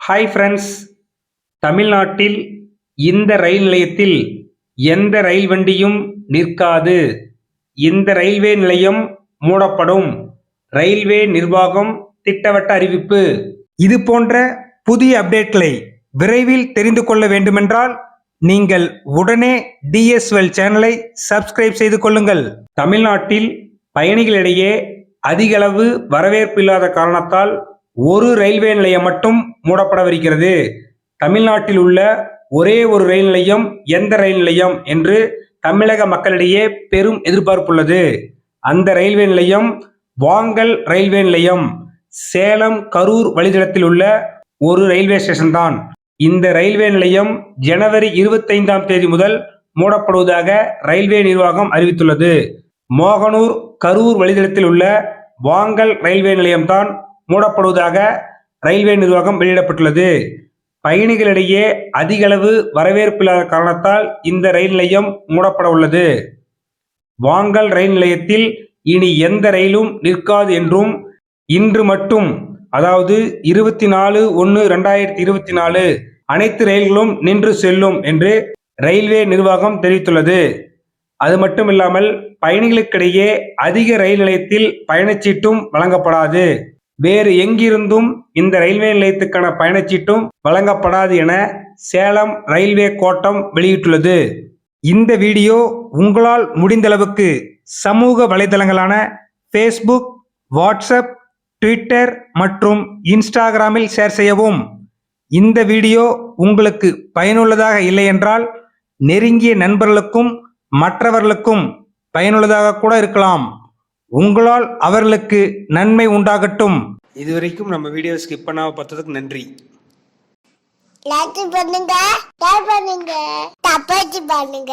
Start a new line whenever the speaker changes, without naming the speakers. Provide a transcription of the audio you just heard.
Hi friends தமிழ்நாட்டில் இந்த ரயில் நிலையத்தில் எந்த ரயில் வண்டியும் நிற்காது. இந்த ரயில்வே நிலையம் மூடப்படும். ரயில்வே நிர்வாகம் திட்டவட்ட அறிவிப்பு. இது போன்ற புதிய அப்டேட்களை விரைவில் தெரிந்து கொள்ள வேண்டுமென்றால் நீங்கள் உடனே டிஎஸ்எல் சேனலை சப்ஸ்கிரைப் செய்து கொள்ளுங்கள். தமிழ்நாட்டில் பயணிகளிடையே அதிகளவு வரவேற்பு இல்லாத காரணத்தால் ஒரு ரயில்வே நிலையம் மட்டும் மூடப்படவிருக்கிறது. தமிழ்நாட்டில் உள்ள ஒரே ஒரு ரயில் நிலையம் எந்த ரயில் நிலையம் என்று தமிழக மக்களிடையே பெரும் எதிர்பார்ப்புள்ளது அந்த ரயில்வே நிலையம் வாங்கல் ரயில்வே நிலையம் சேலம் கரூர் வழித்தடத்தில் உள்ள ஒரு ரயில்வே ஸ்டேஷன் தான். இந்த ரயில்வே நிலையம் ஜனவரி இருபத்தைந்தாம் தேதி முதல் மூடப்படுவதாக ரயில்வே நிர்வாகம் அறிவித்துள்ளது. மோகனூர் கரூர் வழித்தடத்தில் உள்ள வாங்கல் ரயில்வே நிலையம்தான் மூடப்படுவதாக ரயில்வே நிர்வாகம் வெளியிடப்பட்டுள்ளது. பயணிகளிடையே அதிகளவு வரவேற்பில்லாத காரணத்தால் இந்த ரயில் நிலையம் மூடப்பட உள்ளது. வாங்கல் ரயில் நிலையத்தில் இனி எந்த ரயிலும் நிற்காது என்றும் இன்று மட்டும் அதாவது இருபத்தி நாலு ஒன்று ரெண்டாயிரத்தி இருபத்தி நாலு அனைத்து ரயில்களும் நின்று செல்லும் என்று ரயில்வே நிர்வாகம் தெரிவித்துள்ளது. அது மட்டும் இல்லாமல் பயணிகளுக்கிடையே அதிக ரயில் நிலையத்தில் பயணச்சீட்டும் வழங்கப்படாது. வேறு எங்கிருந்தும் இந்த ரயில்வே நிலையத்துக்கான பயணச்சீட்டும் வழங்கப்படாது என சேலம் ரயில்வே கோட்டம் வெளியிட்டுள்ளது. இந்த வீடியோ உங்களால் முடிந்தளவுக்கு சமூக வலைதளங்களான ஃபேஸ்புக் வாட்ஸ்அப் ட்விட்டர் மற்றும் இன்ஸ்டாகிராமில் ஷேர் செய்யவும். இந்த வீடியோ உங்களுக்கு பயனுள்ளதாக இல்லை என்றால் நெருங்கிய நண்பர்களுக்கும் மற்றவர்களுக்கும் பயனுள்ளதாக கூட இருக்கலாம். உங்களால் அவர்களுக்கு நன்மை உண்டாகட்டும். இதுவரைக்கும் நம்ம வீடியோ ஸ்கிப் பண்ணாம பார்த்ததுக்கு நன்றி.
லைக் பண்ணுங்க ஷேர் பண்ணுங்க தப்பாச்சு பண்ணுங்க.